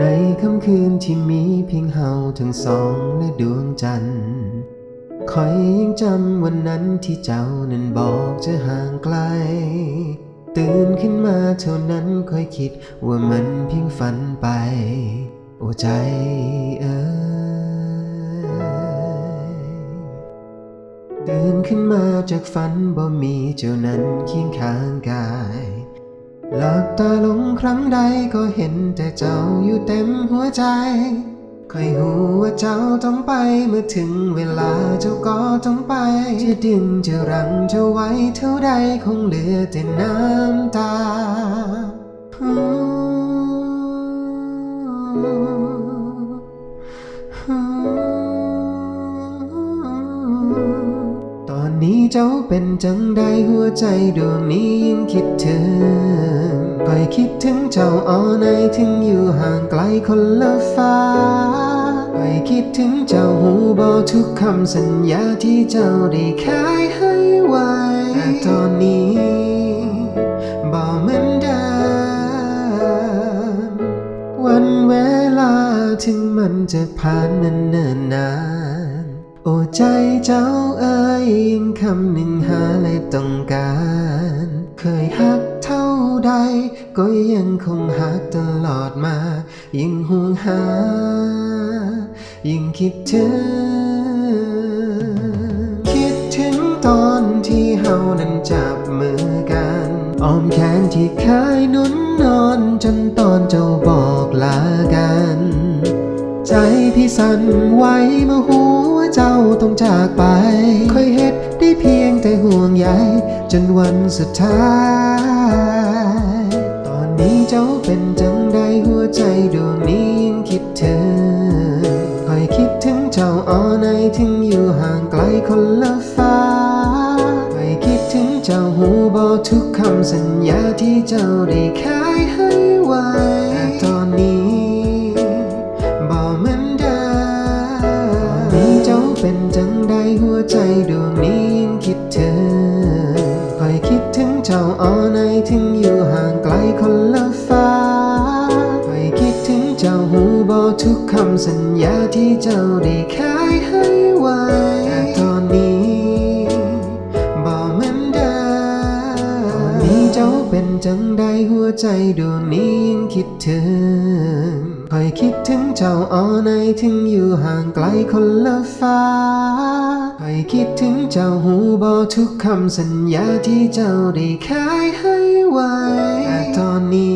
ในค่ำคืนที่มีเพียงเฮาทั้งสองและดวงจันทร์คอยยังจำวันนั้นที่เจ้านั้นบอกจะห่างไกล ตื่นขึ้นมาเท่านั้นค่อยคิดว่ามันเพียงฝันไป โอ้ใจเอ้ยตื่นขึ้นมาจากฝันบ่มีเจ้านั้นเคียงข้างกาย หลับตาลงครั้งใดก็เห็นแต่เจ้าอยู่เต็มหัวใจคอยหูว่าเจ้าต้องไปเมื่อถึงเวลาเจ้าก็ต้องไป จะดึงจะรั้งจะไว้เท่าใดคงเหลือแต่น้ำตาตอนนี้เจ้าเป็นจังใดหัวใจดวงนี้ยังคิดถึง คอยคิดถึงเจ้าอ่อนในถึงอยู่ห่างไกลคนละฟ้าคอยคิดถึงเจ้าหูบอกทุกคำสัญญาที่เจ้าได้ขายให้ไว้แต่ตอนนี้บอกเหมือนเดิมวันเวลาถึงมันจะผ่านมันเนิ่นนาน โอ้ใจเจ้าเอ ยยิ่งคำหนึ่งหาเลยต้องการ เคยหักเท่าใด ก็ยังคงหักตลอดมา ยิ่งห่วงหา ยิ่งคิดถึง คิดถึงตอนที่เฮานั้นจับมือกันอ้อมแขนที่เคยนุ่นนอนจนตอนเจ้าบอกลากัน ใจพี่สั่นไหวเมื่อหัวเจ้าต้องจากไป ค่อยเฮ็ดได้เพียงแต่ห่วงใยจนวันสุดท้าย ตอนนี้เจ้าเป็นจังใดหัวใจดวงนี้ยังคิดถึงคอยคิดถึงเจ้าอ่อนในถึงอยู่ห่างไกลคนละฟ้าคอยคิดถึงเจ้าหูบอกทุกคำสัญญาที่เจ้าได้ขา เป็นจังใดหัวใจดวงนี้ยังคิดถึงคอยคิดถึงเจ้าอ่อในถึงอยู่ห่างไกลคนละฟ้าคอยคิดถึงเจ้าหูบอกทุกคำสัญญาที่เจ้าได้ขายให้ไว้แต่ตอนนี้บอกเหมือนเดิมตอนนี้เจ้าเป็นจังใดหัวใจดวงนี้ยังคิดถึง คอยคิดถึงเจ้าอ๋อในถึงอยู่ห่างไกลคนละฟ้าคอยคิดถึงเจ้าหูบอทุกคำสัญญาที่เจ้าได้ขายให้ไว้แต่ตอนนี้